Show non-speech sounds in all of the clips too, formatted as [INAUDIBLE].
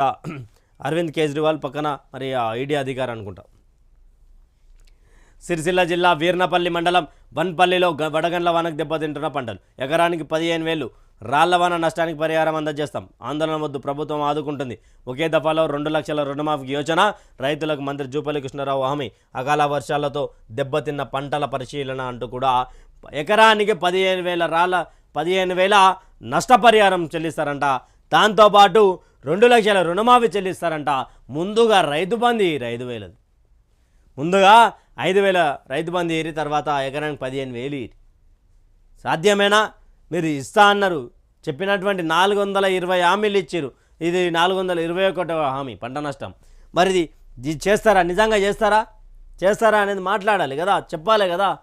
[CLEARS THROAT] అరవింద్ కేజ్రీవాల్ పక్కన మరి ఈడీ అధికారి అనుకుంటా. సిరిసిల్ల జిల్లా వీర్నపల్లి మండలం వన్పల్లిలో గ- వడగండ్ల వానకు దెబ్బతింటున్న పంటలు. ఎకరానికి పదిహేను వేలు. రాళ్ళ వాన నష్టానికి పరిహారం అందజేస్తాం. ఆందోళన వద్దు ప్రభుత్వం ఆదుకుంటుంది. ఒకే దఫాలో రెండు లక్షల రుణమాఫీ యోజన రైతులకు మంత్రి జూపల్లి కృష్ణారావు హామీ. అకాల వర్షాలతో దెబ్బతిన్న పంటల పరిశీలన అంటూ కూడా ఎకరానికి పదిహేను వేల రాళ్ళ పదిహేను వేల నష్టపరిహారం చెల్లిస్తారంట. దాంతోపాటు రెండు లక్షల రుణమాఫీ చెల్లిస్తారంట. ముందుగా రైతు బంధు ఐదు వేలది. ముందుగా ఐదు వేల రైతు బంధు ఏరి తర్వాత ఎకరానికి పదిహేను వేలు ఏరి. సాధ్యమేనా? మీరు ఇస్తా అన్నారు. చెప్పినటువంటి నాలుగు వందల ఇరవై హామీలు ఇచ్చారు ఇది నాలుగు వందల ఇరవై ఒకటో హామీ పంట నష్టం. మరి ఇది చేస్తారా? నిజంగా చేస్తారా? చేస్తారా అనేది మాట్లాడాలి కదా చెప్పాలి కదా.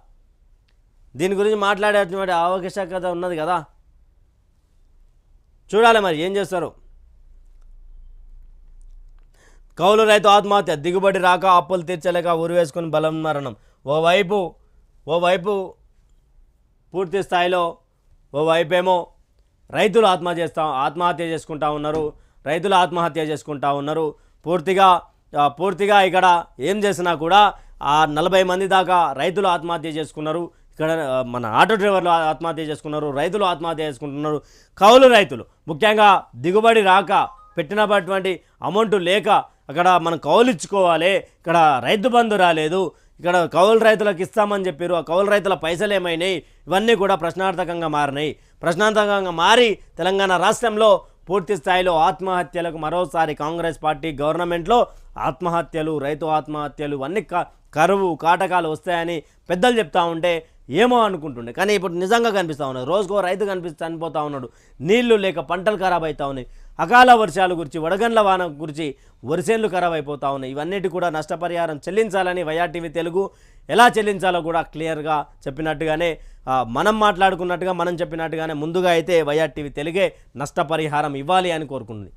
దీని గురించి మాట్లాడేటువంటి ఆవశ్యకత ఉన్నది కదా. చూడాలి మరి ఏం చేస్తారు. కౌలు రైతు ఆత్మహత్య దిగుబడి రాక అప్పులు తీర్చలేక ఉరి వేసుకుని బలం మరణం. ఓవైపు ఓవైపు పూర్తి స్థాయిలో ఓవైపేమో రైతులు ఆత్మహత్య చేస్తా ఆత్మహత్య చేసుకుంటా ఉన్నారు రైతులు ఆత్మహత్య చేసుకుంటా ఉన్నారు. పూర్తిగా పూర్తిగా ఇక్కడ ఏం చేసినా కూడా ఆ నలభై మంది దాకా రైతులు ఆత్మహత్య చేసుకున్నారు. ఇక్కడ మన ఆటో డ్రైవర్లు ఆత్మహత్య చేసుకున్నారు రైతులు ఆత్మహత్య చేసుకుంటున్నారు. కౌలు రైతులు ముఖ్యంగా దిగుబడి రాక పెట్టినటువంటి అమౌంట్ లేక అక్కడ మనం కౌలు ఇచ్చుకోవాలి ఇక్కడ రైతు బంధు రాలేదు ఇక్కడ కౌలు రైతులకు ఇస్తామని చెప్పారు ఆ కౌలు రైతుల పైసలు ఏమైనాయి ఇవన్నీ కూడా ప్రశ్నార్థకంగా మారినాయి. ప్రశ్నార్థకంగా మారి తెలంగాణ రాష్ట్రంలో పూర్తి స్థాయిలో ఆత్మహత్యలకు మరోసారి కాంగ్రెస్ పార్టీ గవర్నమెంట్లో ఆత్మహత్యలు రైతు ఆత్మహత్యలు ఇవన్నీ క- కరువు కాటకాలు వస్తాయని పెద్దలు చెప్తా ఉంటే ఏమో అనుకుంటుండే. కానీ ఇప్పుడు నిజంగా కనిపిస్తూ ఉన్నది. రోజుకో రైతు కనిపిస్తూ చనిపోతూ ఉన్నాడు. నీళ్ళు లేక పంటలు ఖరాబ్ అవుతా ఉన్నాయి. అకాల వర్షాల గురించి వడగండ్ల వాన గురించి వరిసేన్లు ఖరాబ్ అయిపోతా ఉన్నాయి. ఇవన్నిటి కూడా నష్టపరిహారం చెల్లించాలని వైఆర్టీవీ తెలుగు ఎలా చెల్లించాలో కూడా క్లియర్గా చెప్పినట్టుగానే మనం మాట్లాడుకున్నట్టుగా మనం చెప్పినట్టుగానే ముందుగా అయితే వైఆర్టీవీ తెలుగే నష్టపరిహారం ఇవ్వాలి అని కోరుకుంది.